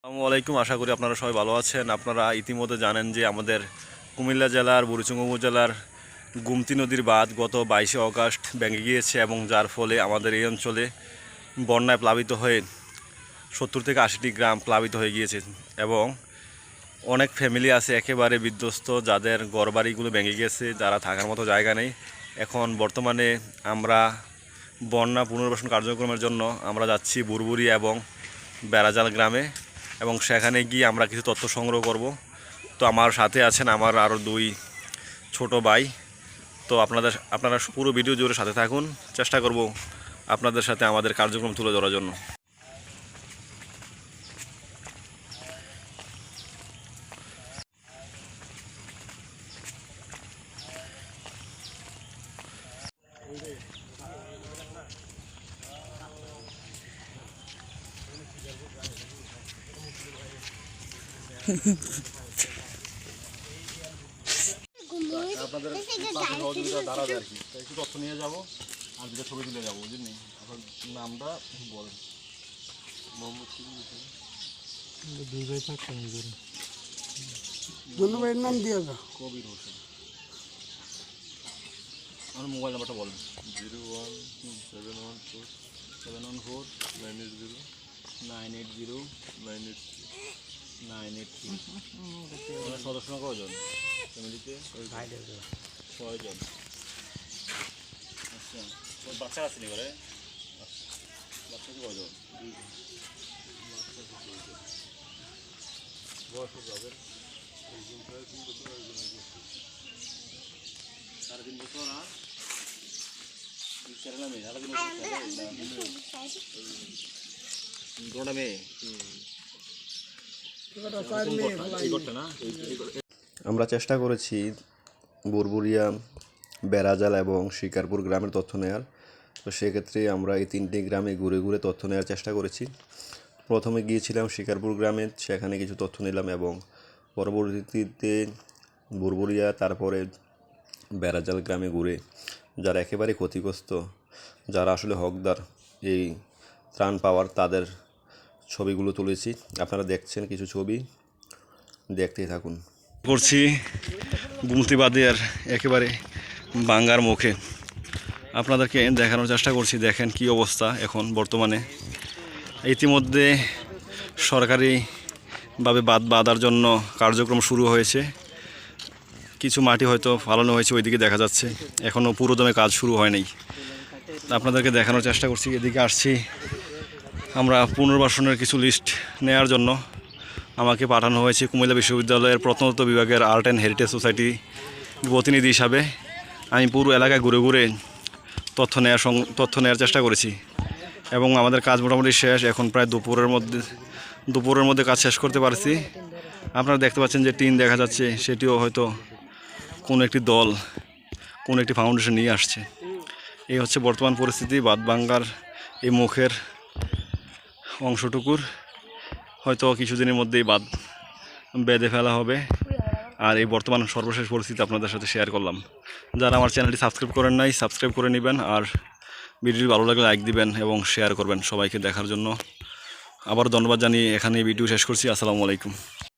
আসসালামু আলাইকুম। আশা করি আপনারা সবাই ভালো আছেন। আপনারা ইতিমধ্যে জানেন যে আমাদের কুমিল্লা জেলার বুড়িচুঙ্গ উপজেলার গুমতি নদীর বাঁধ গত বাইশে অগাস্ট ভেঙে গিয়েছে এবং যার ফলে আমাদের এই অঞ্চলে বন্যায় প্লাবিত হয়ে সত্তর থেকে আশিটি গ্রাম প্লাবিত হয়ে গিয়েছে এবং অনেক ফ্যামিলি আছে একেবারে বিধ্বস্ত যাদের ঘরবাড়িগুলো ভেঙে গিয়েছে, যারা থাকার মতো জায়গা নেই। এখন বর্তমানে আমরা বন্যা পুনর্বাসন কার্যক্রমের জন্য আমরা যাচ্ছি বুরবুরি এবং বেড়াজাল গ্রামে। এবং সেখানে গিয়ে আমরা কিছু তথ্য সংগ্রহ করব। তো আমার সাথে আছেন আমার আরও দুই ছোট ভাই। তো আপনাদের, আপনারা পুরো ভিডিও জুড়ে সাথে থাকুন। চেষ্টা করব আপনাদের সাথে আমাদের কার্যক্রম তুলে ধরার জন্য। আপনাদের দাঁড়াবে আর কি তথ্য নিয়ে যাব আর দুটো ছবি তুলে যাব বুঝলি আপনার নামটা বলেন মোহাম্মদ নাম দিয়ে দাও কবির হোসেন মোবাইল নাম্বারটা বলেন zero one seven one four seven one four nine eight zero nine eight zero nine eight nine eight three সদস্য কজন ফ্যামিলিতে ছয়জন আচ্ছা ওর বাচ্চা আছে নি ঘরে বাচ্চা কি কজন বয়স হবে সাড়ে তিন বছর আর মেয়ে সাড়ে তিন বছর মেয়ে আমরা চেষ্টা করেছি বুরবুরিয়া, বেড়াজাল এবং শিকারপুর গ্রামের তথ্য নেওয়ার তো সেক্ষেত্রে আমরা এই তিনটি গ্রামে ঘুরে ঘুরে তথ্য নেওয়ার চেষ্টা করেছি। প্রথমে গিয়েছিলাম শিকারপুর গ্রামে, সেখানে কিছু তথ্য নিলাম এবং পরবর্তীতে বুরবুরিয়া, তারপরে বেড়াজাল গ্রামে ঘুরে যারা একেবারে ক্ষতিগ্রস্ত, যারা আসলে হকদার, এই ত্রাণ পাওয়ার তাদের ছবিগুলো তুলেছি। আপনারা দেখছেন কিছু ছবি। দেখতেই থাকুন। করছি গুমতিবাদের একেবারে বাঙ্গার মুখে। আপনাদেরকে দেখানোর চেষ্টা করছি, দেখেন কি অবস্থা এখন বর্তমানে। ইতিমধ্যে সরকারিভাবে বাদ বাঁধার জন্য কার্যক্রম শুরু হয়েছে। কিছু মাটি হয়তো ফালানো হয়েছে, ওইদিকে দেখা যাচ্ছে। এখনও পুরোদমে কাজ শুরু হয়নি। আপনাদেরকে দেখানোর চেষ্টা করছি, এদিকে আসছি। আমরা পুনর্বাসনের কিছু লিস্ট নেয়ার জন্য আমাকে পাঠানো হয়েছে কুমিল্লা বিশ্ববিদ্যালয়ের প্রত্নতত্ত্ব বিভাগের আর্ট অ্যান্ড হেরিটেজ সোসাইটি প্রতিনিধি হিসাবে। আমি পুরো এলাকায় ঘুরে ঘুরে তথ্য নেওয়ার তথ্য নেওয়ার চেষ্টা করেছি। এবং আমাদের কাজ মোটামুটি শেষ। এখন প্রায় দুপুরের মধ্যে দুপুরের মধ্যে কাজ শেষ করতে পারছি। আপনারা দেখতে পাচ্ছেন যে টিন দেখা যাচ্ছে। সেটিও হয়তো কোনো একটি দল, কোনো একটি ফাউন্ডেশন নিয়ে আসছে। এই হচ্ছে বর্তমান পরিস্থিতি। বাদবাঙ্গার এই মুখের অংশটুকুর হয়তো কিছুদিনের মধ্যেই বাদ বেঁধে ফেলা হবে। আর এই বর্তমান সর্বশেষ পরিস্থিতি আপনাদের সাথে শেয়ার করলাম। যারা আমার চ্যানেলটি সাবস্ক্রাইব করেন নাই সাবস্ক্রাইব করে নেবেন আর ভিডিওটি ভালো লাগলে লাইক দিবেন এবং শেয়ার করবেন সবাইকে দেখার জন্য। আবার ধন্যবাদ জানিয়ে এখানে ভিডিও শেষ করছি। আসসালামু আলাইকুম।